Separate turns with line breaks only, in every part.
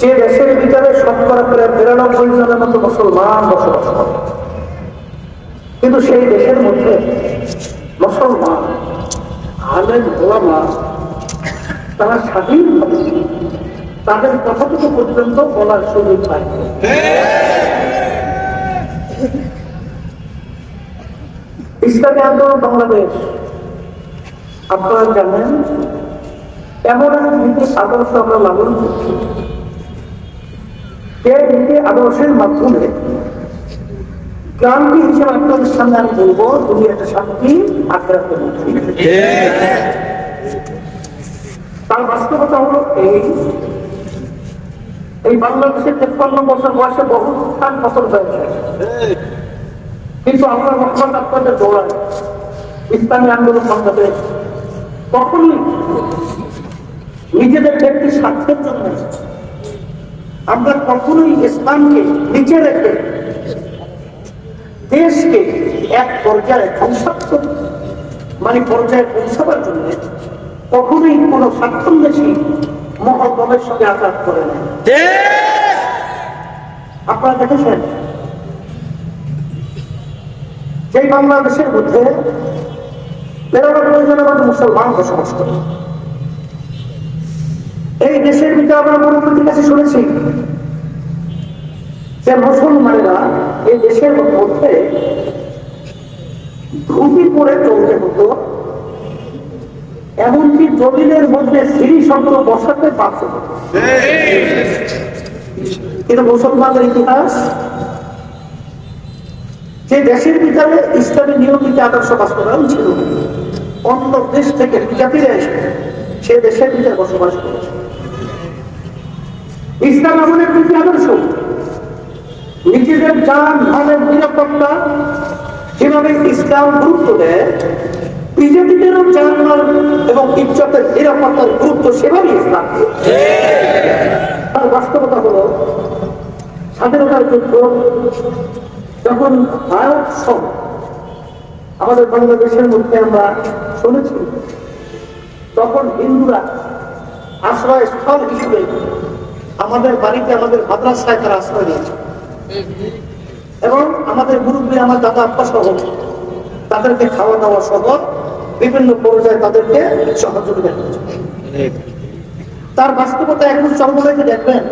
যে দেশের ভিতরে শতকরা প্রায় বিরানব্বই জনের মতো মুসলমান বসবাস করে, কিন্তু সেই দেশের মধ্যে মুসলমান, আলেম ওলামা তারা স্বাধীনভাবে তাদের পর্যন্ত বলার সুযোগ পায় ইসলামী আন্দোলন বাংলাদেশ, আপনারা জানেন এমন এক নীতি আদর্শ আমরা লালন করছি। যে নীতি আদর্শের মাধ্যমে ক্রান্তি হিসেবে আপনাদের সামনে আমি বলব, দুনিয়াতে শান্তি আগ্রাতে মুক্তি। তার বাস্তবতা হলো এই। এই বাংলাদেশের তেপ্পান্ন বছর বয়সে বহু স্থান ফসল হয়েছে কিন্তু আমরা রহমান আপনাদের দৌড়ায় ইসলামী আন্দোলন বাংলাদেশ কখনই নিজেদের ব্যক্তি স্বার্থের জন্য আমরা কখনোই ইসলামকে নিচে রেখে দেশকে এক পর্যায়ে ধ্বংসাত্মক মানে পর্যায়ে পৌঁছাবার জন্য কখনোই কোনো স্বার্থন্বেষী মহদলের সঙ্গে আঘাত করে না। আপনারা দেখেছেন? সেই বাংলাদেশের মধ্যে নিরানব্বই জনের মধ্যে মুসলমান বসবাস করে। এই দেশের ভিতরে আমরা মুখ্যমন্ত্রীর কাছে শুনেছি যে মুসলমানেরা এই দেশের মধ্যে ধুতি পরে চলতে হতো, এমনকি জমিনের মধ্যে সিঁড়ি শব্দ বসাতে পারত কিন্তু মুসলমানদের ইতিহাস, যে দেশের ভিতরে ইসলামী নিয়মিত আদর্শ বাস্তবায়ন ছিল, অন্য দেশ থেকে বিজাতিরা এসে সে দেশের ভিতরে বসবাস করেছে। ইসলাম এমন এক নীতি আদর্শ। নিজেদের যান মানের নিরাপত্তা যেভাবে ইসলাম গুরুত্ব দেয়, বিজেপিদেরও জানমাল এবং ইজ্জতের নিরাপত্তার গুরুত্ব সেভাবেই ইসলাম তার বাস্তবতা হলো, স্বাধীনতার যুদ্ধ, যখন ভারত সব আমাদের বাংলাদেশের মধ্যে আমরা শুনেছি, তখন হিন্দুরা আশ্রয় স্থল হিসেবে আমাদের বাড়িতে আমাদের মাদ্রাসায় তারা আশ্রয় নিয়েছে। এবং আমাদের মুরব্বী, আমার দাদা, আব্বা সহ তাদেরকে খাওয়া দাওয়া সহ বিভিন্ন পর্যায়ে তাদেরকে সহযোগিতা করেছে। তার বাস্তবতা এখন চন্দ্রবাইকে দেখবেন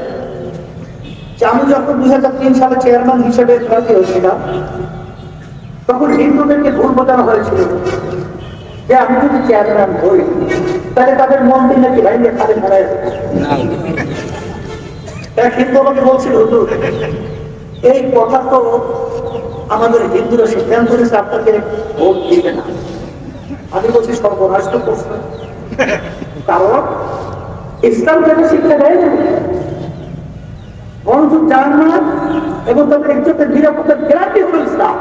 যে আমি যখন দুই হাজার তিন সালে চেয়ারম্যান হিসেবে প্রার্থী হয়েছিলাম, তখন হিন্দুদেরকে ভুল বোঝানো হয়েছিল যে আমি যদি চেয়ারম্যান হই, তাহলে তাদের মন্দির নাকি ভাইলে খালে ফেলায় এক হিন্দু আমাকে বলছিল? এই কথা তো আমাদের হিন্দুরা সিদ্ধান্ত নিয়েছে, আপনাকে ভোট দিবে না। আমি বলছি সর্বনাশ তো কারণ ইসলাম তাকে শিক্ষা দেয় না বরঞ্চ না এবং তাদের ইজ্জতের নিরাপত্তার গ্যারান্টি হলো ইসলাম।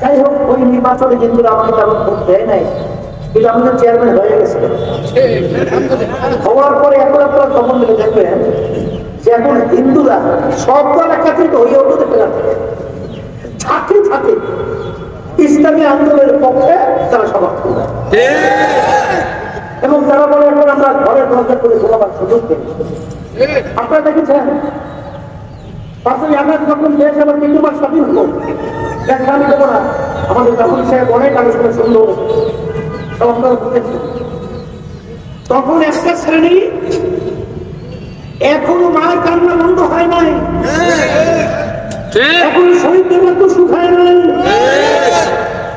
যাই হোক, ওই নির্বাচনে হিন্দুরা আমাকে তেমন ভোট দেয় নাই। কিন্তু আমাদের চেয়ারম্যান হয়ে গেছে হওয়ার পরে এখন আপনারা তখন মিলে দেখবেন যে এখন হিন্দুরা সব দল একাত্রিত হয়ে উঠতে পেলাম ছাত্রী ছাত্রী ইসলামী আন্দোলনের পক্ষে তারা সমর্থন দেয়। এবং তারা বলে এখন আমরা ঘরের দরজা করে ঘোরাবার সুযোগ দেই আপনারা দেখেছেন? আমার যখন দেশ আবার কিন্তু স্বাধীন দেবো না। আমাদের তখন সাহেব অনেক আলোচনা শুনলো। তখন একটা শ্রেণি এখনও মায়ের কান্না বন্ধ হয় নাই। এখন শহীদদের মতো শুকায় নাই।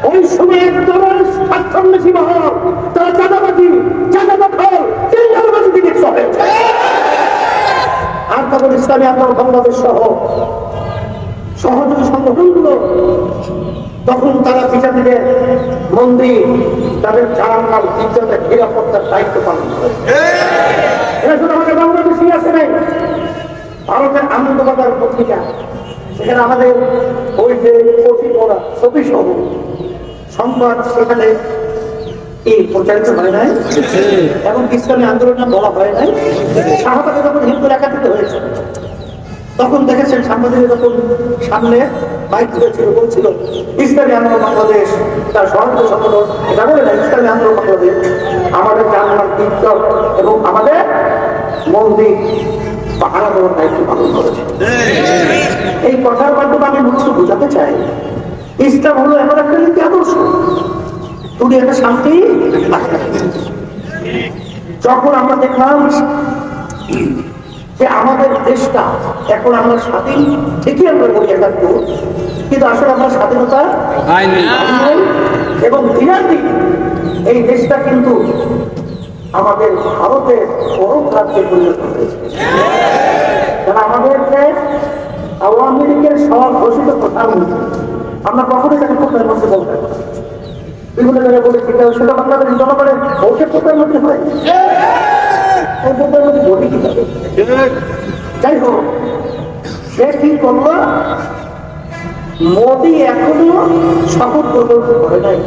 ওই সময় একদম স্বাচ্ছন্দ্যসী মহল তারা চাঁদাবাজি চাঁদা দখল তেলবাজি দিকে চলে আর তখন ইসলামী আন্দোলন বাংলাদেশ সহ সহযোগী সংগঠনগুলো তখন তারা বিচারীদের মন্দির তাদের জানাল ইজ্জতের নিরাপত্তার দায়িত্ব পালন করে। আমাদের বাংলাদেশই আছে নাই। ভারতের আনন্দবাজার পত্রিকা সেখানে আমাদের ওই যে কপি পড়া ছবি সহ সংবাদ সেখানে এই প্রচারিত হয় নাই। এবং ইসলামী আন্দোলনে বলা হয় নাই। শাহবাগে যখন হিন্দু একাত্রিত হয়েছে তখন দেখেছেন সাংবাদিক যখন সামনে মাইক ধরেছিল বলছিল বাংলাদেশ, তার সহযোগী সংগঠন। এটা বলে না ইসলামী আন্দোলন বাংলাদেশ এবং আমাদের মন্দির পাহারা দায়িত্ব পালন করেছে। এই কথার মাধ্যমে আমি মূলত বোঝাতে চাই, ইসলাম হলো এমন একটা নীতি আদর্শ। দুনিয়াতে শান্তি যখন আমরা দেখলাম যে আমাদের দেশটা এখন আমরা স্বাধীন ঠিকই আমরা বলি একাত্তর কিন্তু আসলে আমরা স্বাধীনতা এবং দিনের দিন এই দেশটা কিন্তু আমাদের ভারতের পরম রাজ্যে পরিণত হয়েছে। কারণ আমাদের আওয়ামী লীগের সব ঘোষিত প্রধানমন্ত্রী আমরা কখনোই তাকে প্রধানমন্ত্রী বলতে পারি বিভিন্ন জায়গায় বলেছি সেটা বাংলাদেশ জনগণের ভোটের প্রধানমন্ত্রী হয়। প্রধানমন্ত্রী ভোটই যাই হোক সে কি করল। মোদী এখনও শপথ গ্রহণ করে নাই।